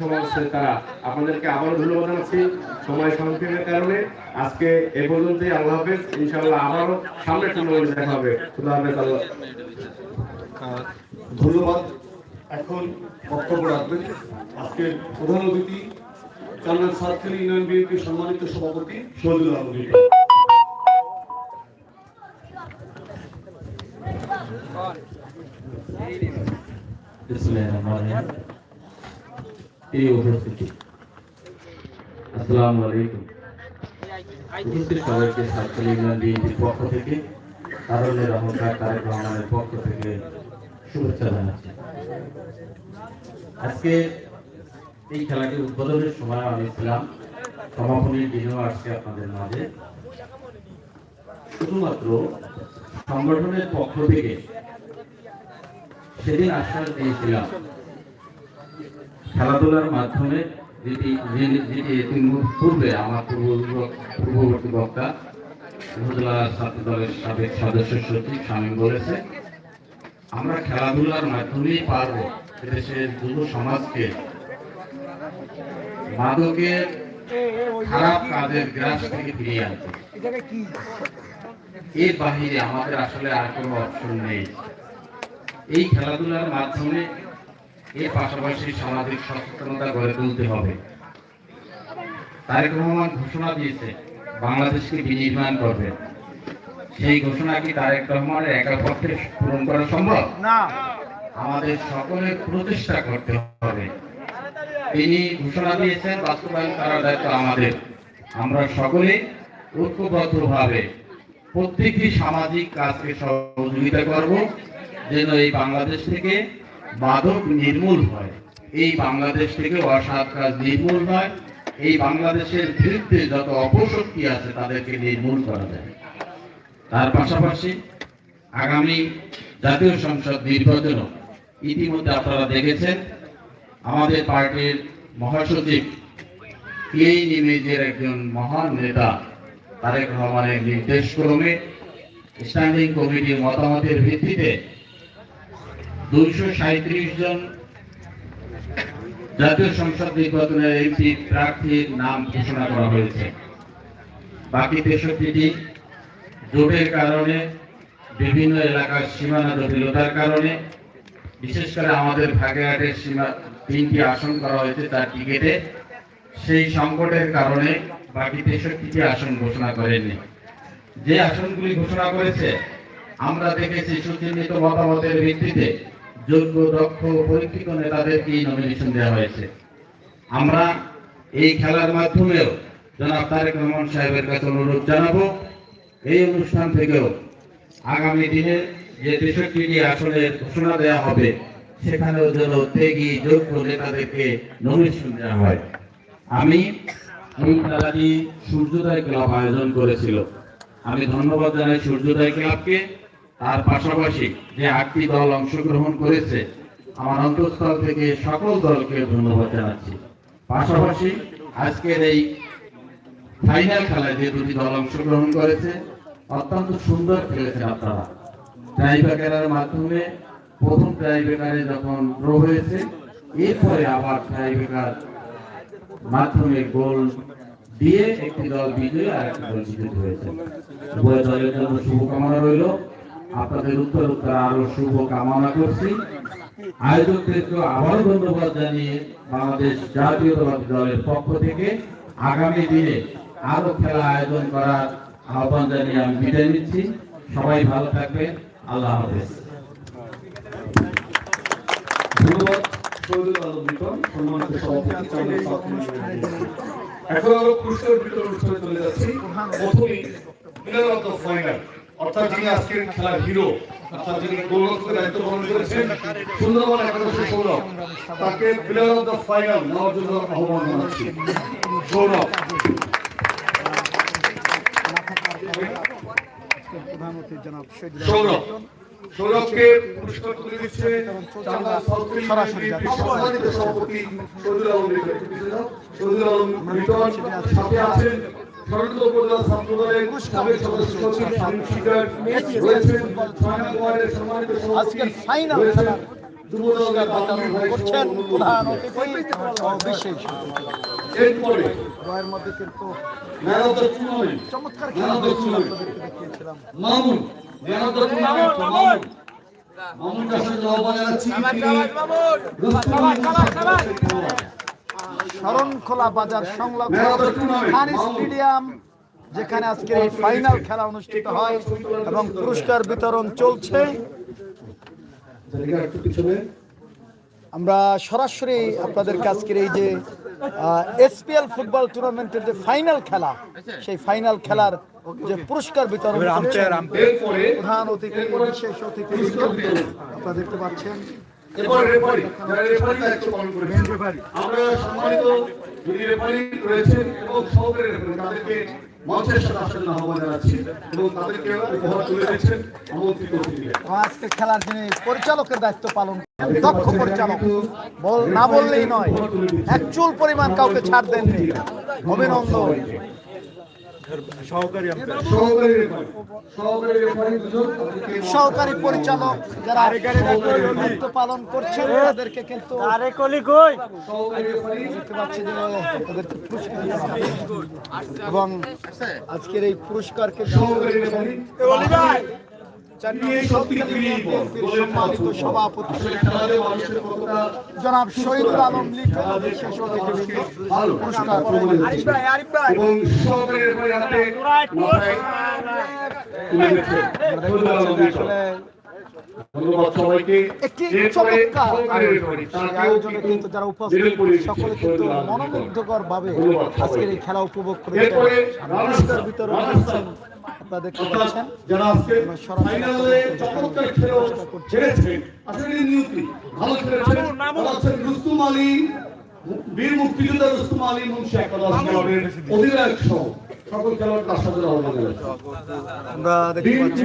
তারা আপনাদেরকে আবারও ধন্যবাদ জানাচ্ছি। সময় সংক্ষেপের কারণে আজকে এ পর্যন্তই। আল্লাহ হাফেজ। ইনশাআল্লাহ আবারও সামনে টুর্নামেন্টে দেখা হবে। খুদা হাফেজ আল্লাহ ধন্যবাদ। এখন বক্তব্য রাখবেন। আজকের প্রধান অতিথি চান্নার সাতখালি ইউনিয়ন বিএনপির সম্মানিত সভাপতি শহীদুল আলম রিপন। এই উপস্থিতি। আসসালামু আলাইকুম। উপস্থিত সবাইকে ইউনিয়ন বিএনপির পক্ষ থেকে কারণের অহংকার তারেক রহমানের পক্ষ থেকে শুভেচ্ছা জানাচ্ছি। আজকে এই খেলাটি উদ্বোধনের সময় আমি ছিলাম। সমাপনীর দিনেও আসছে আপনাদের মাঝে। শুধুমাত্র সংগঠনের পক্ষ থেকে সেদিন আশ্বাস দিয়েছিলাম খেলাধুলার মাধ্যমে যেটি যেটি পূর্বে আমার পূর্ব- পূর্ববর্তী বক্তা উপজেলা ছাত্র দলের সাবেক সদস্য সচিব শামীম বলেছে, আমরা খেলাধুলার মাধ্যমেই পারব দেশের যুব সমাজকে। মাদকের খারাপ কাজের গ্রাস থেকে ফিরিয়ে আনতে। এর বাহিরে আমাদের আসলে আর কোনো অপশন নেই। এই খেলাধুলার মাধ্যমে এর পাশাপাশি সামাজিক সচেতনতা গড়ে তুলতে হবে। তারেক রহমান ঘোষণা দিয়েছে বাংলাদেশকে বিনির্মাণ করবে। সেই ঘোষণা কি তারেক রহমানের একা পক্ষে পূরণ করা সম্ভব? না। আমাদের সকলের প্রচেষ্টা করতে হবে। তিনি ঘোষণা দিয়েছেন বাস্তবায়ন করার দায়িত্ব আমাদের। আমরা সকলে ঐক্যবদ্ধভাবে প্রত্যেকটি সামাজিক কাজকে সহযোগিতা করব যেন এই বাংলাদেশ থেকে মাদক নির্মূল হয়। এই বাংলাদেশ থেকে অসৎ কাজ নির্মূল হয়। এই বাংলাদেশের বিরুদ্ধে যত অপশক্তি আছে, তাদেরকে নির্মূল করা যায়। তার পাশাপাশি আগামী জাতীয় সংসদ নির্বাচনও ইতিমধ্যে আপনারা দেখেছেন। আমাদের পার্টির মহাসচিব এই ইমেজের একজন মহান নেতা, তারেক রহমানের নির্দেশ ক্রমে স্ট্যান্ডিং কমিটির মতামতের ভিত্তিতে দুইশো জন জাতীয় সংসদ নির্বাচনের এমপি প্রার্থীর নাম ঘোষণা করা হয়েছে। বাকি তেষট্টিটি জোটের কারণে, বিভিন্ন এলাকার সীমানা জটিলতার কারণে, বিশেষ করে আমাদের ভাগেরহাটের সীমা তিনটি আসন করা হয়েছে তার টিকিটে। সেই সংকটের কারণে বাকি তেষট্টিটি আসন ঘোষণা করেননি। যে আসনগুলি ঘোষণা করেছে, আমরা দেখেছি সুচিন্তিত মতামতের ভিত্তিতে যোগ্য, দক্ষ পরীক্ষিত নেতাদেরকেই নমিনেশন দেওয়া হয়েছে। আমরা এই খেলার মাধ্যমেও জনাব তারেক রহমান সাহেবের কাছে অনুরোধ জানাব, এই অনুষ্ঠান থেকেও আগামী দিনে যে তেষট্টিটি আসলে ঘোষণা দেওয়া হবে, সেখানেও যেন ত্যাগী, যোগ্য নেতাদেরকে নমিনেশন দেওয়া হয়। আমি এই খেলাটি সূর্যোদয় ক্লাব আয়োজন করেছিল। আমি ধন্যবাদ জানাই সূর্যোদয় ক্লাবকে। তার পাশাপাশি যে আটটি দল অংশগ্রহণ করেছে, আমার অন্তঃস্থল থেকে সকল দলকে ধন্যবাদ জানাচ্ছি। পাশাপাশি আজকের এই ফাইনাল খেলায় যে দুটি দল অংশগ্রহণ করেছে, অত্যন্ত সুন্দর খেলেছেন আপনারা। ট্রাইব্রেকারের মাধ্যমে প্রথম ট্রাইব্রেকারে যখন ড্র হয়েছে, এরপরে আবার ট্রাইব্রেকার মাধ্যমে গোল দিয়ে একটি দল বিজয়ী আর একটি দল বিজয়ী হয়েছে। উভয় দলের জন্য শুভকামনা রইল। আপনাদের উত্তর উত্তর আরও শুভ কামনা করছি। আয়োজকদেরকে আবারও ধন্যবাদ জানিয়ে বাংলাদেশ জাতীয়তাবাদী দলের পক্ষ থেকে আগামী দিনে আরও খেলা আয়োজন করার আহ্বান জানিয়ে আমি বিদায় নিচ্ছি। সবাই ভালো থাকবেন। আল্লাহ হাফেজ। এখন আমরা পুরস্কার বিতরণ চলে যাচ্ছি। Of final. অর্থাৎ যিনি আজকের খেলার হিরো অর্থাৎ যিনি গোলরক্ষকের দায়িত্ব পালন করেছেন সুন্দরবন একাদশের সৌরভ তাকে প্লেয়ার অফ দ্য ফাইনাল নেওয়ার জন্য আহ্বান জানাচ্ছি। সৌরভ সৌরভকে পুরস্কার তুলে দিচ্ছে সভাপতি শহীদুল আলম শহীদুল আলম সাথে আছেন শরণার্থী উপজেলা ছাত্র দলের সাবেক সদস্য শামীম শিকার রয়েছেন ছয়না কুমারের সম্মানিত আজকের বিতরণ করছেন প্রধান অতিথি ও বিশেষ এরপরে রয়ের মধ্যে কিন্তু চমৎকার খেলা দেখিয়েছিলাম মামুন মামুন মামুন। কাছে আহ্বান জানাচ্ছি শরণখোলা বাজার সংলগ্ন খান স্টেডিয়াম যেখানে আজকে এই ফাইনাল খেলা অনুষ্ঠিত হয় এবং পুরস্কার বিতরণ চলছে। আমরা সরাসরি আপনাদের আজকের এই যে এসপিএল ফুটবল টুর্নামেন্টের যে ফাইনাল খেলা সেই ফাইনাল খেলার যে পুরস্কার বিতরণ প্রধান অতিথি বিশেষ অতিথি আপনারা দেখতে পাচ্ছেন। এরপরে রেফারি যারা রেফারি দায়িত্ব পালন করেছেন। আমরা সম্মানিত যিনি রেফারি রয়েছেন এবং সহকারী রেফারি তাদেরকে মঞ্চের সাথে আসার জন্য আহ্বান জানাচ্ছি এবং তাদেরকে উপহার তুলে দিয়েছেন আমন্ত্রিত আজকে খেলার যিনি পরিচালকের দায়িত্ব পালন করেন, দক্ষ পরিচালক বল না বললেই নয় এক চুল পরিমাণ কাউকে ছাড় দেননি। অভিনন্দন। সহকারী পরিচালক যারা দায়িত্ব পালন করছেন তাদেরকে কিন্তু। এবং আজকের এই পুরস্কারকে জনাব শহীদুল আলম ভালো। পুরস্কার তুলে দিচ্ছেন। এবং সহকারী রেফারি হাতে মাথায় তুলে দিচ্ছেন আসলে ধন্যবাদ সবাইকে একটি চমৎকার সহকারী আয়োজন। রেফারি সেই তাকেও আয়োজনে কিন্তু কিন্তু যারা উপস্থিত বিদায় করে দিচ্ছি। সকলে কিন্তু শহীদুল আলম লিটন। মনোমুগ্ধকর ভাবে আজকের এই খেলা উপভোগ করেছেন পুরস্কার বিতরণ করছেন আপনারা দেখতে যারা আজকে আমরা ফাইনালে চমৎকার খেলো খেলেছেন আসলে নিয়তি ভালো খেলেছেন তারা রুস্তুম আলী বীর মুক্তিযোদ্ধা রুস্তুম আলী মুন্সি একাদশ অধিনায়ক সহ সকল খেলোয়াড় তার সাথে আমরা দেখতে পাচ্ছি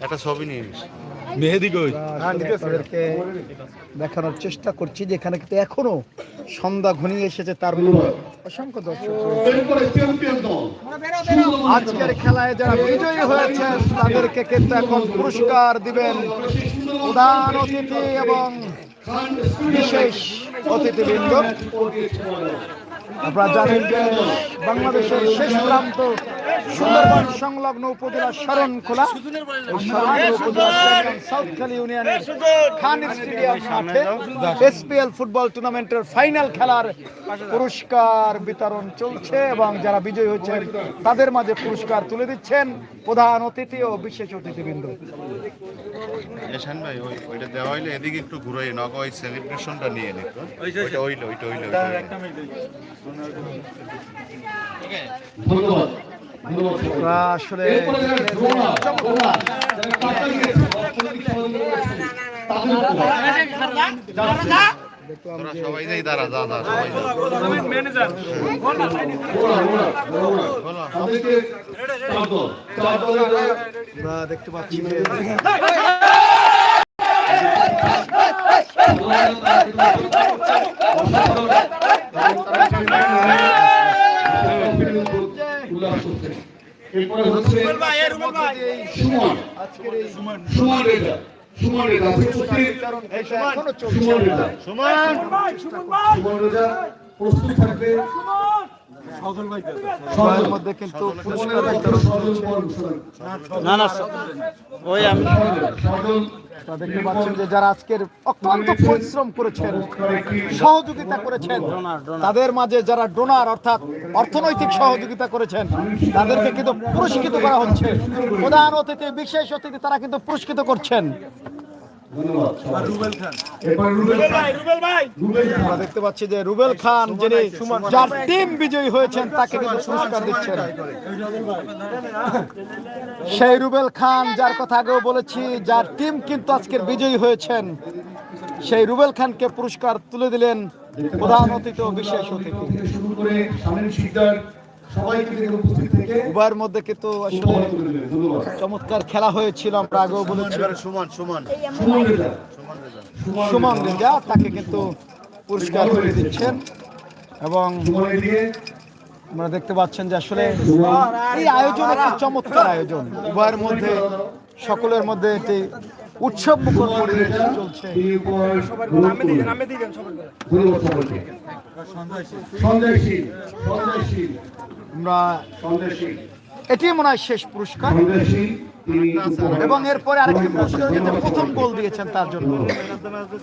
একটা ছবি নিয়ে আপনাদেরকে দেখানোর চেষ্টা করছি যে এখানে কিন্তু এখনও সন্ধ্যা ঘনিয়ে এসেছে তার অসংখ্য দর্শক। আজকের খেলায় যারা বিজয়ী হয়েছেন তাদেরকে কিন্তু এখন পুরস্কার দিবেন প্রধান অতিথি এবং বিশেষ অতিথিবৃন্দ। আপনারা জানেন যে বাংলাদেশের শেষ প্রান্ত সুন্দরবন সংলগ্ন উপজেলা উপজেলার সাউথখালী ইউনিয়নের খান স্টেডিয়াম মাঠে এসপিএল ফুটবল টুর্নামেন্টের ফাইনাল খেলার পুরস্কার বিতরণ চলছে এবং যারা বিজয়ী হয়েছেন তাদের মাঝে পুরস্কার তুলে দিচ্ছেন প্রধান অতিথি ও বিশেষ অতিথিবৃন্দ। এশান ভাই ওই ওইটা দেওয়া হইলে এদিকে একটু ঘুরে নক ওই সেলিব্রেশনটা নিয়ে নিত ওইটা হইল ওইটা হইল আসলে সবাই দেখতে পাচ্ছি এরপরে হচ্ছে সুমন সুমন রেজা সুমন রেজা সুমন রেজা। সুমন রেজা প্রস্তুত থাকবে। সবার মধ্যে কিন্তু না না ওই আমি দেখতে পাচ্ছেন যে যারা আজকের অত্যন্ত পরিশ্রম করেছেন সহযোগিতা করেছেন তাদের মাঝে যারা ডোনার অর্থাৎ অর্থনৈতিক সহযোগিতা করেছেন তাদেরকে কিন্তু পুরস্কৃত করা হচ্ছে। প্রধান অতিথি বিশেষ অতিথি তারা কিন্তু পুরস্কৃত করছেন। আমরা দেখতে পাচ্ছি যে রুবেল খান যিনি যার টিম বিজয়ী হয়েছেন তাকে কিন্তু পুরস্কার দিচ্ছেন সেই রুবেল খান যার কথা আগেও বলেছি যার টিম কিন্তু আজকের বিজয়ী হয়েছেন সেই রুবেল খানকে পুরস্কার তুলে দিলেন প্রধান অতিথি ও বিশেষ অতিথি শুরু করে উভয়ের মধ্যে কিন্তু আসলে চমৎকার খেলা হয়েছিল আমরা আগেও বলেছি। সুমন সুমন। সুমন রেজা। তাকে কিন্তু পুরস্কার তুলে দিচ্ছেন। এবং আমরা দেখতে পাচ্ছেন যে আসলে এই আয়োজন একটি চমৎকার আয়োজন। উভয়ের মধ্যে সকলের মধ্যে একটি উৎসব মুখর পরিবেশ চলছে। আমরা এটি মনে হয় শেষ পুরস্কার। এবং এরপরে আরেকটি পুরস্কার কিন্তু প্রথম গোল দিয়েছেন তার জন্য।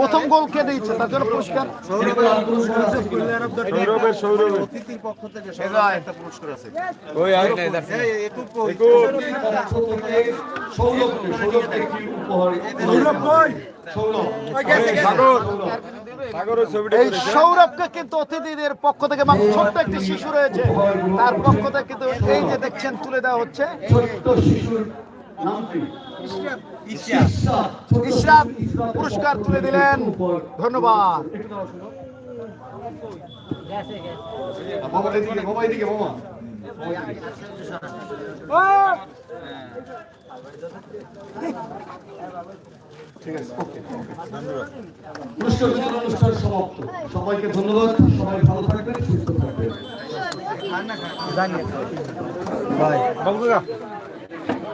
প্রথম গোল কে দিয়েছে? তার জন্য পুরস্কার। অতিথির পক্ষ থেকে একটা আছে। এই সৌরভকে কিন্তু অতিথিদের পক্ষ থেকে এবং ছোট্ট একটি শিশু রয়েছে তার পক্ষ থেকে কিন্তু এই যে দেখছেন তুলে দেওয়া হচ্ছে। ছোট্ট শিশুর ইশরাত। পুরস্কার তুলে দিলেন। ধন্যবাদ। একটু দাও, শোনো। বাবা এদিকে বাবা এদিকে বাবা ঠিক আছে ওকে পুরস্কার বিতরণ অনুষ্ঠান সমাপ্ত। সবাইকে ধন্যবাদ। সবাই ভালো থাকবেন সুস্থ থাকবেন।